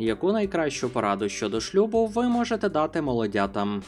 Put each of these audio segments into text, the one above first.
Яку найкращу пораду щодо шлюбу ви можете дати молодятам?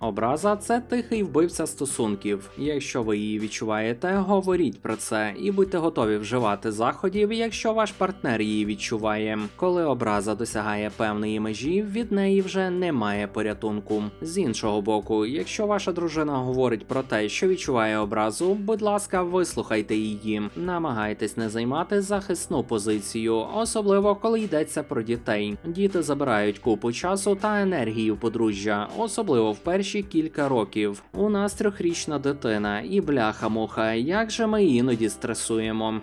Образа це тихий вбивця стосунків. Якщо ви її відчуваєте, говоріть про це і будьте готові вживати заходів, якщо ваш партнер її відчуває. Коли образа досягає певної межі, від неї вже немає порятунку. З іншого боку, якщо ваша дружина говорить про те, що відчуває образу, будь ласка, вислухайте її. Намагайтесь не займати захисну позицію, особливо коли йдеться про дітей. Діти забирають купу часу та енергії у подружжя, особливо в перші кілька років. У нас трьохрічна дитина, і бляха-муха, як же ми іноді стресуємо.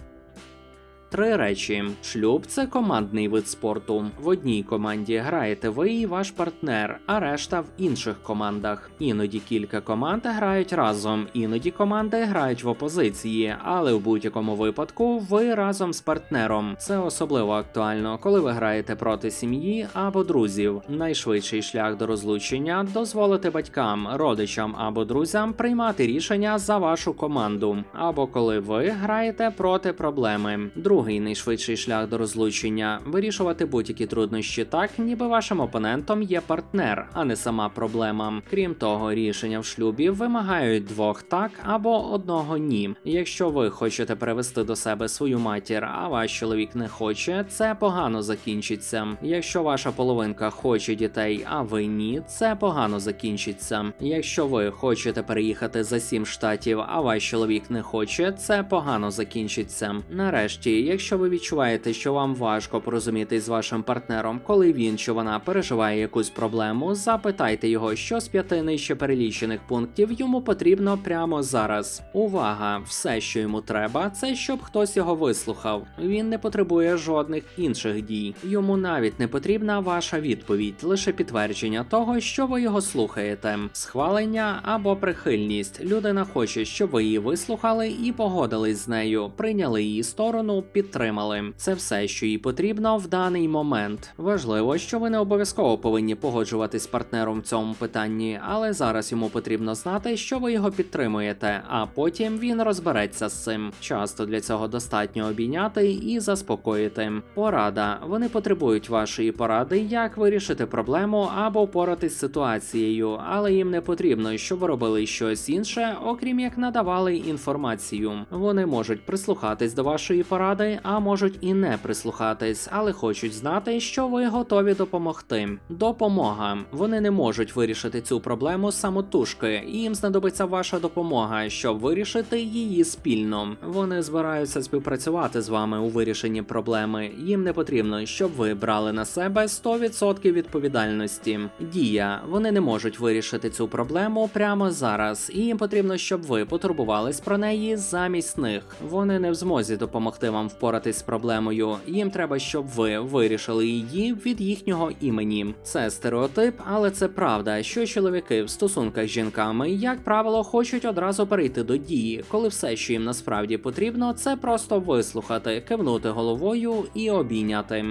Три речі: шлюб це командний вид спорту. В одній команді граєте ви і ваш партнер, а решта в інших командах. Іноді кілька команд грають разом, іноді команди грають в опозиції, але в будь-якому випадку ви разом з партнером. Це особливо актуально, коли ви граєте проти сім'ї або друзів. Найшвидший шлях до розлучення дозволити батькам, родичам або друзям приймати рішення за вашу команду, або коли ви граєте проти проблеми. Другий найшвидший шлях до розлучення вирішувати будь-які труднощі так, ніби вашим опонентом є партнер, а не сама проблема. Крім того, рішення в шлюбі вимагають двох так або одного ні. Якщо ви хочете привести до себе свою матір, а ваш чоловік не хоче, це погано закінчиться. Якщо ваша половинка хоче дітей, а ви ні, це погано закінчиться. Якщо ви хочете переїхати за сім штатів, а ваш чоловік не хоче, це погано закінчиться. Нарешті, якщо ви відчуваєте, що вам важко порозумітись з вашим партнером, коли він чи вона переживає якусь проблему, запитайте його, що з п'яти нижче перелічених пунктів йому потрібно прямо зараз. Увага! Все, що йому треба, це щоб хтось його вислухав. Він не потребує жодних інших дій. Йому навіть не потрібна ваша відповідь, лише підтвердження того, що ви його слухаєте, схвалення або прихильність. Людина хоче, щоб ви її вислухали і погодились з нею, прийняли її сторону, підтримали. Це все, що їй потрібно в даний момент. Важливо, що ви не обов'язково повинні погоджуватись з партнером в цьому питанні, але зараз йому потрібно знати, що ви його підтримуєте, а потім він розбереться з цим. Часто для цього достатньо обійняти і заспокоїти. Порада. Вони потребують вашої поради, як вирішити проблему або впоратись з ситуацією, але їм не потрібно, щоб ви робили щось інше, окрім як надавали інформацію. Вони можуть прислухатись до вашої поради, а можуть і не прислухатись, але хочуть знати, що ви готові допомогти. Допомога. Вони не можуть вирішити цю проблему самотужки, і їм знадобиться ваша допомога, щоб вирішити її спільно. Вони збираються співпрацювати з вами у вирішенні проблеми. Їм не потрібно, щоб ви брали на себе 100% відповідальності. Дія. Вони не можуть вирішити цю проблему прямо зараз, і їм потрібно, щоб ви потурбувались про неї замість них. Вони не в змозі допомогти вам впоратись з проблемою. Їм треба, щоб ви вирішили її від їхнього імені. Це стереотип, але це правда, що чоловіки в стосунках з жінками, як правило, хочуть одразу перейти до дії, коли все, що їм насправді потрібно, це просто вислухати, кивнути головою і обійняти.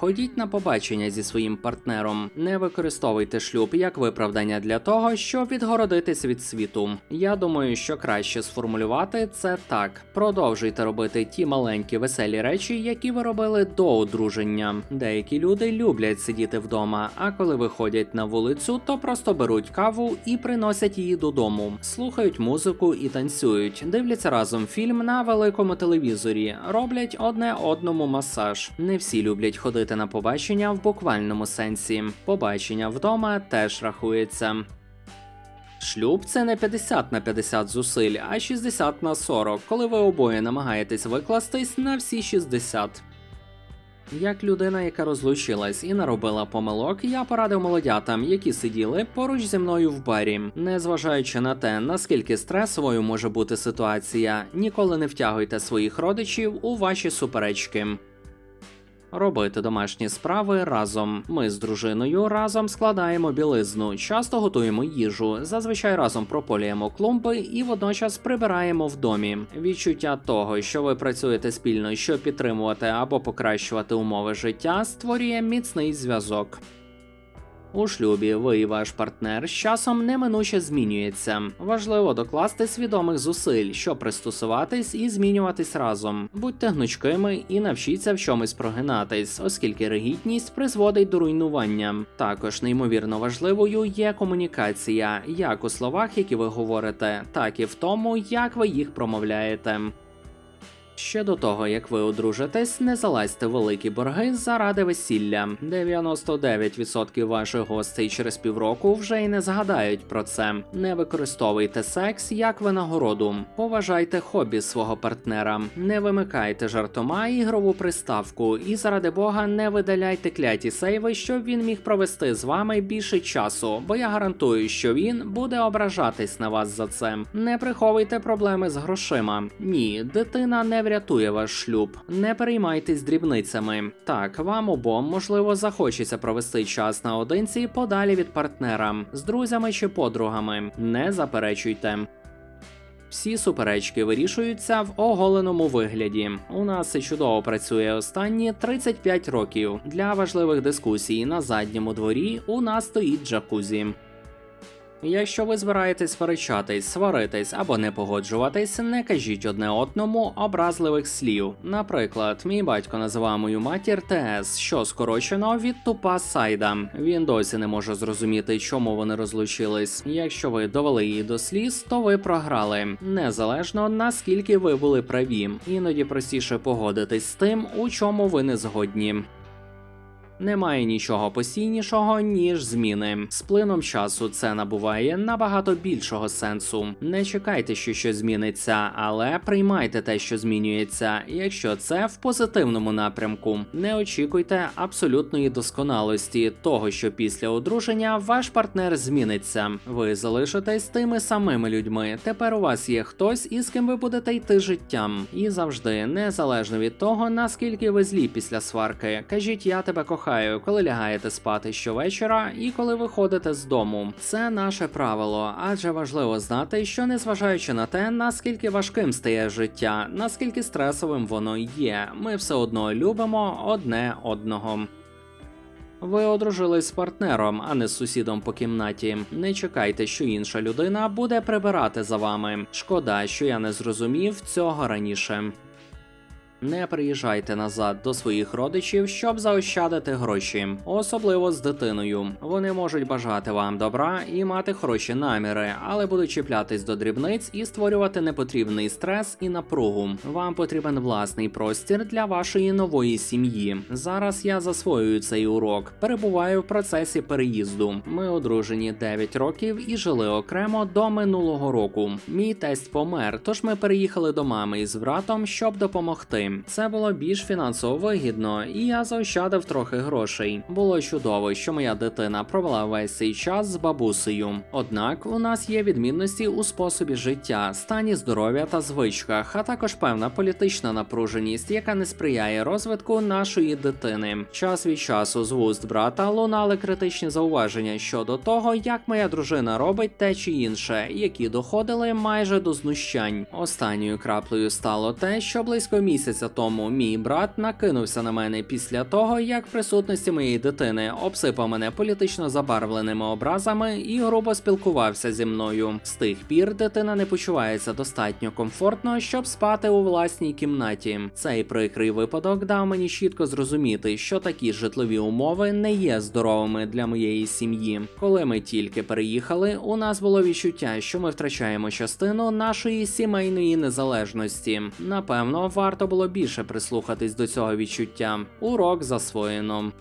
Ходіть на побачення зі своїм партнером. Не використовуйте шлюб як виправдання для того, щоб відгородитись від світу. Я думаю, що краще сформулювати це так: продовжуйте робити ті маленькі веселі речі, які ви робили до одруження. Деякі люди люблять сидіти вдома, а коли виходять на вулицю, то просто беруть каву і приносять її додому, слухають музику і танцюють, дивляться разом фільм на великому телевізорі, роблять одне одному масаж. Не всі люблять ходити на побачення в буквальному сенсі. Побачення вдома теж рахується. Шлюб це не 50 на 50 зусиль, а 60 на 40, коли ви обоє намагаєтесь викластись на всі 60. Як людина, яка розлучилась і наробила помилок, я порадив молодятам, які сиділи поруч зі мною в барі. Незважаючи на те, наскільки стресовою може бути ситуація, ніколи не втягуйте своїх родичів у ваші суперечки. Робити домашні справи разом. Ми з дружиною разом складаємо білизну, часто готуємо їжу, зазвичай разом прополюємо клумби і водночас прибираємо в домі. Відчуття того, що ви працюєте спільно, щоб підтримувати або покращувати умови життя, створює міцний зв'язок. У шлюбі ви і ваш партнер з часом неминуче змінюється. Важливо докласти свідомих зусиль, щоб пристосуватись і змінюватись разом. Будьте гнучкими і навчіться в чомусь прогинатись, оскільки ригідність призводить до руйнування. Також неймовірно важливою є комунікація, як у словах, які ви говорите, так і в тому, як ви їх промовляєте. Ще до того, як ви одружитесь, не залазьте великі борги заради весілля. 99% ваших гостей через півроку вже й не згадають про це. Не використовуйте секс як винагороду. Поважайте хобі свого партнера. Не вимикайте жартома ігрову приставку і заради Бога не видаляйте кляті сейви, щоб він міг провести з вами більше часу, бо я гарантую, що він буде ображатись на вас за це. Не приховуйте проблеми з грошима. Ні, дитина не врятує ваш шлюб. Не переймайтесь дрібницями. Так, вам обом можливо захочеться провести час наодинці подалі від партнера з друзями чи подругами. Не заперечуйте. Всі суперечки вирішуються в оголеному вигляді. У нас це чудово працює останні 35 років. Для важливих дискусій на задньому дворі у нас стоїть джакузі. Якщо ви збираєтесь сперечатись, сваритись або не погоджуватись, не кажіть одне одному образливих слів. Наприклад, мій батько називав мою матір ТС, що скорочено від тупа сайда. Він досі не може зрозуміти, чому вони розлучились. Якщо ви довели її до сліз, то ви програли, незалежно наскільки ви були праві. Іноді простіше погодитись з тим, у чому ви не згодні. Немає нічого постійнішого, ніж зміни. З плином часу це набуває набагато більшого сенсу. Не чекайте, що щось зміниться, але приймайте те, що змінюється, якщо це в позитивному напрямку. Не очікуйте абсолютної досконалості, того, що після одруження ваш партнер зміниться. Ви залишитесь тими самими людьми. Тепер у вас є хтось, із ким ви будете йти життям. І завжди, незалежно від того, наскільки ви злі після сварки, кажіть, я тебе кохаю, коли лягаєте спати щовечора і коли виходите з дому. Це наше правило, адже важливо знати, що незважаючи на те, наскільки важким стає життя, наскільки стресовим воно є, ми все одно любимо одне одного. Ви одружились з партнером, а не з сусідом по кімнаті. Не чекайте, що інша людина буде прибирати за вами. Шкода, що я не зрозумів цього раніше. Не приїжджайте назад до своїх родичів, щоб заощадити гроші, особливо з дитиною. Вони можуть бажати вам добра і мати хороші наміри, але будуть чіплятись до дрібниць і створювати непотрібний стрес і напругу. Вам потрібен власний простір для вашої нової сім'ї. Зараз я засвоюю цей урок. Перебуваю в процесі переїзду. Ми одружені 9 років і жили окремо до минулого року. Мій тесть помер, тож ми переїхали до мами із братом, щоб допомогти. Це було більш фінансово вигідно, і я заощадив трохи грошей. Було чудово, що моя дитина провела весь цей час з бабусею. Однак у нас є відмінності у способі життя, стані здоров'я та звичках, а також певна політична напруженість, яка не сприяє розвитку нашої дитини. Час від часу з вуст брата лунали критичні зауваження щодо того, як моя дружина робить те чи інше, які доходили майже до знущань. Останньою краплею стало те, що близько місяця тому мій брат накинувся на мене після того, як в присутності моєї дитини обсипав мене політично забарвленими образами і грубо спілкувався зі мною. З тих пір дитина не почувається достатньо комфортно, щоб спати у власній кімнаті. Цей прикрий випадок дав мені чітко зрозуміти, що такі житлові умови не є здоровими для моєї сім'ї. Коли ми тільки переїхали, у нас було відчуття, що ми втрачаємо частину нашої сімейної незалежності. Напевно, варто було більше прислухатись до цього відчуття. Урок засвоєно.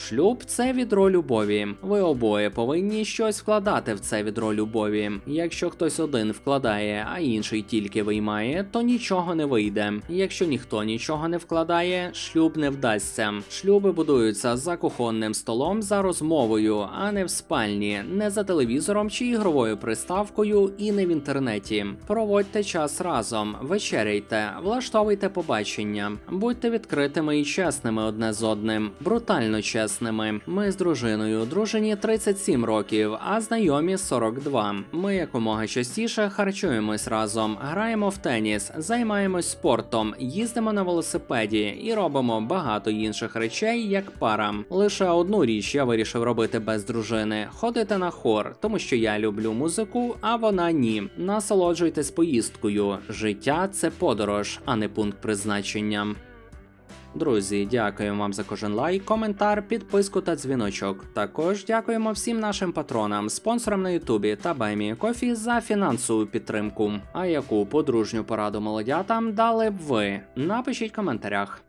Шлюб це відро любові. Ви обоє повинні щось вкладати в це відро любові. Якщо хтось один вкладає, а інший тільки виймає, то нічого не вийде. Якщо ніхто нічого не вкладає, шлюб не вдасться. Шлюби будуються за кухонним столом за розмовою, а не в спальні, не за телевізором чи ігровою приставкою, і не в інтернеті. Проводьте час разом, вечеряйте, влаштовуйте побачення, будьте відкритими і чесними одне з одним, брутально чесними. Чесними. Ми з дружиною дружині 37 років, а знайомі 42. Ми якомога частіше харчуємось разом, граємо в теніс, займаємось спортом, їздимо на велосипеді і робимо багато інших речей як пара. Лише одну річ я вирішив робити без дружини: ходити на хор, тому що я люблю музику, а вона ні. Насолоджуйтесь поїздкою. Життя це подорож, а не пункт призначення. Друзі, дякуємо вам за кожен лайк, коментар, підписку та дзвіночок. Також дякуємо всім нашим патронам, спонсорам на Ютубі та Баймі Кофі за фінансову підтримку. А яку подружню пораду молодятам дали б ви? Напишіть в коментарях.